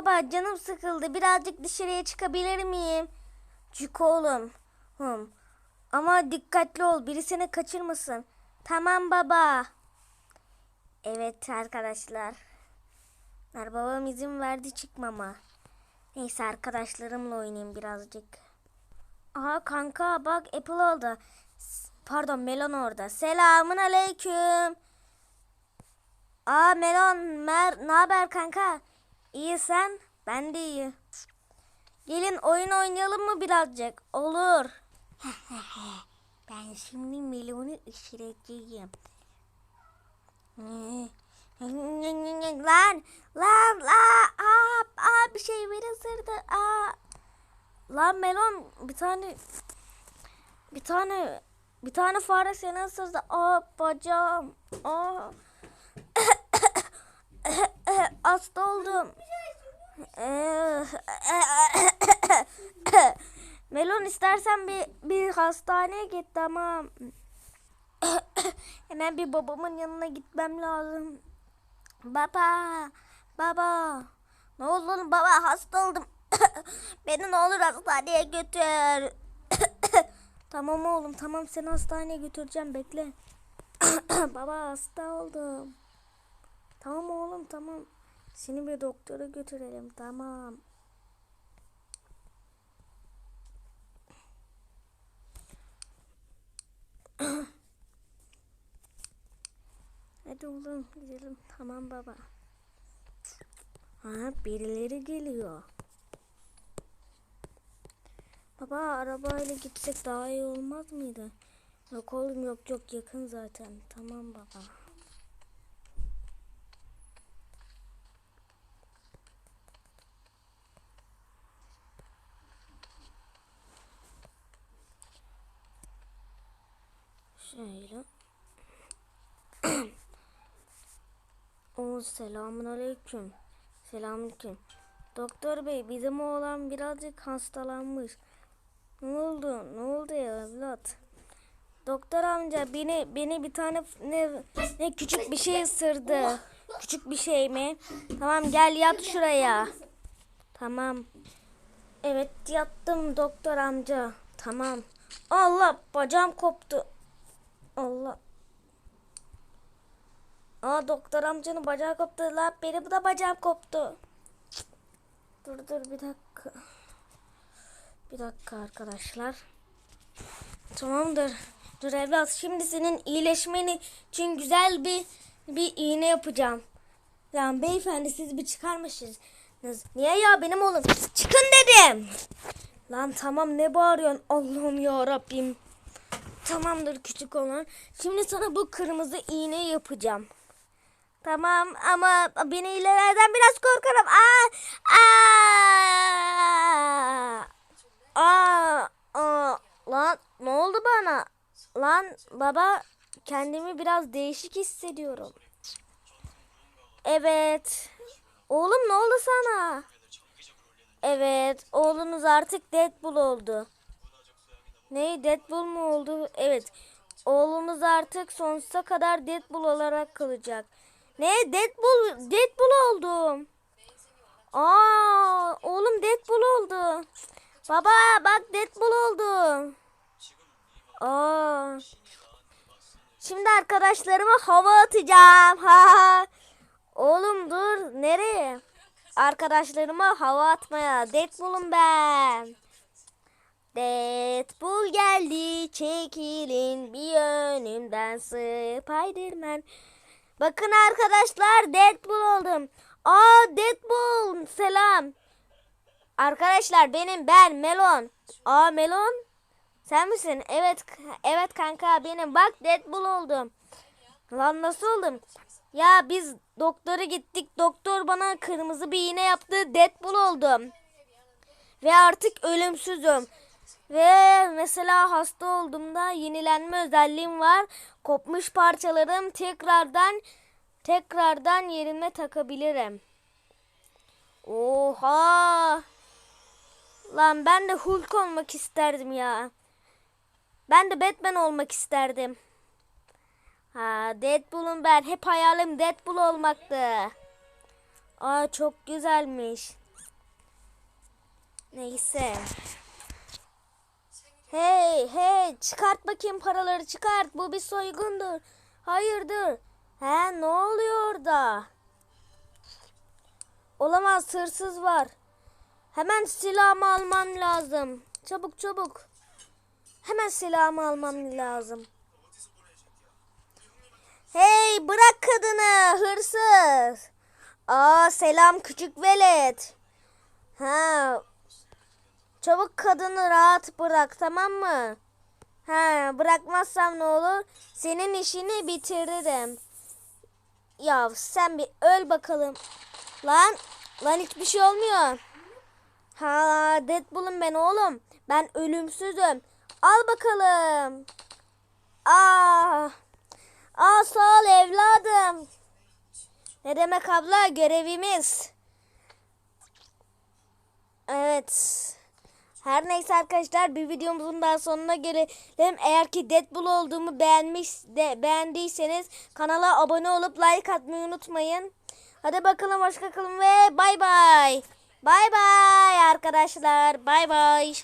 Baba canım sıkıldı. Birazcık dışarıya çıkabilir miyim? Çık oğlum. Hım. Ama dikkatli ol. Biri seni kaçırmasın. Tamam baba. Evet arkadaşlar. Babam izin verdi çıkmama. Neyse arkadaşlarımla oynayayım birazcık. Aha kanka bak Apple oldu. Pardon Melon orada. Selamun aleyküm. Aa Melon, Mer, ne haber kanka? İyi sen? Ben de iyi. Gelin oyun oynayalım mı birazcık? Olur. ben şimdi Melon'u ısıracağım. lan, lan, lan, aa, aa, bir şey beni ısırdı. Aa. Lan Melon bir tane bir tane bir tane fare seni ısırdı. Aa bacağım. Aa. Hasta oldum. Melon istersen bir bir hastaneye git tamam. Hemen bir babamın yanına gitmem lazım. Baba, baba. Ne oldu baba hasta oldum. Beni ne olur hastaneye götür. tamam oğlum tamam seni hastaneye götüreceğim bekle. baba hasta oldum. Tamam oğlum tamam. Seni bir doktora götürelim tamam. Hadi oğlum gidelim. Tamam baba. Ha birileri geliyor. Baba arabayla gitsek daha iyi olmaz mıydı? Yok oğlum yok yok yakın zaten. Tamam baba. Şöyle. O selamun aleyküm. Selamünaleyküm. Doktor bey bizim oğlan birazcık hastalanmış. Ne oldu? Ne oldu ya evlat? Doktor amca beni beni bir tane ne, ne küçük bir şey ısırdı. Küçük bir şey mi? Tamam gel yat şuraya. Tamam. Evet yattım doktor amca. Tamam. Allah bacağım koptu. Allah. Aa doktor amcanın bacağı koptu la. Benim de bacağım koptu. Dur dur bir dakika. Bir dakika arkadaşlar. Tamamdır. Dur evlat şimdi senin iyileşmeni için güzel bir bir iğne yapacağım. Lan beyefendi siz bir çıkarmışsınız. Niye ya benim oğlum? Çıkın dedim. Lan tamam ne bağırıyorsun? Allah'ım ya Rabbim. Tamamdır küçük olan. Şimdi sana bu kırmızı iğne yapacağım. Tamam ama beni ilerlerden biraz korkarım. Aa! Aa! Aa! Aa! Lan ne oldu bana? Lan baba kendimi biraz değişik hissediyorum. Evet. Oğlum ne oldu sana? Evet, oğlunuz artık Deadpool oldu. Ne? Deadpool mu oldu? Evet. Oğlumuz artık sonsuza kadar Deadpool olarak kalacak. Ne? Deadpool, Deadpool oldum. Aa, oğlum Deadpool oldu. Baba bak Deadpool oldum. Aa. Şimdi arkadaşlarıma hava atacağım. Ha. Oğlum dur nereye? Arkadaşlarıma hava atmaya. Deadpool'um ben. Deadpool geldi çekilin bir önümden Spiderman. Bakın arkadaşlar Deadpool oldum. Aa Deadpool selam. Arkadaşlar benim ben Melon. Aa Melon sen misin? Evet evet kanka benim bak Deadpool oldum. Lan nasıl oldum? Ya biz doktora gittik. Doktor bana kırmızı bir iğne yaptı. Deadpool oldum. Ve artık ölümsüzüm. Ve mesela hasta olduğumda yenilenme özelliğim var. Kopmuş parçalarım tekrardan tekrardan yerine takabilirim. Oha! Lan ben de Hulk olmak isterdim ya. Ben de Batman olmak isterdim. Ha Deadpool'um ben. Hep hayalim Deadpool olmaktı. Aa çok güzelmiş. Neyse. Hey hey çıkart bakayım paraları çıkart. Bu bir soygundur. Hayırdır? He ne oluyor orada? Olamaz hırsız var. Hemen silahımı almam lazım. Çabuk çabuk. Hemen silahımı almam lazım. Hey bırak kadını hırsız. Aa selam küçük velet. Ha. Çabuk kadını rahat bırak tamam mı? Ha bırakmazsam ne olur? Senin işini bitiririm. Ya sen bir öl bakalım. Lan lan hiçbir şey olmuyor. Ha Deadpool'um ben oğlum. Ben ölümsüzüm. Al bakalım. Aa. Aa sağ ol evladım. Ne demek abla görevimiz. Evet. Her neyse arkadaşlar bir videomuzun daha sonuna gelelim. Eğer ki Deadpool olduğumu beğenmiş de beğendiyseniz kanala abone olup like atmayı unutmayın. Hadi bakalım hoşça kalın ve bay bay. Bay bay arkadaşlar. Bay bay.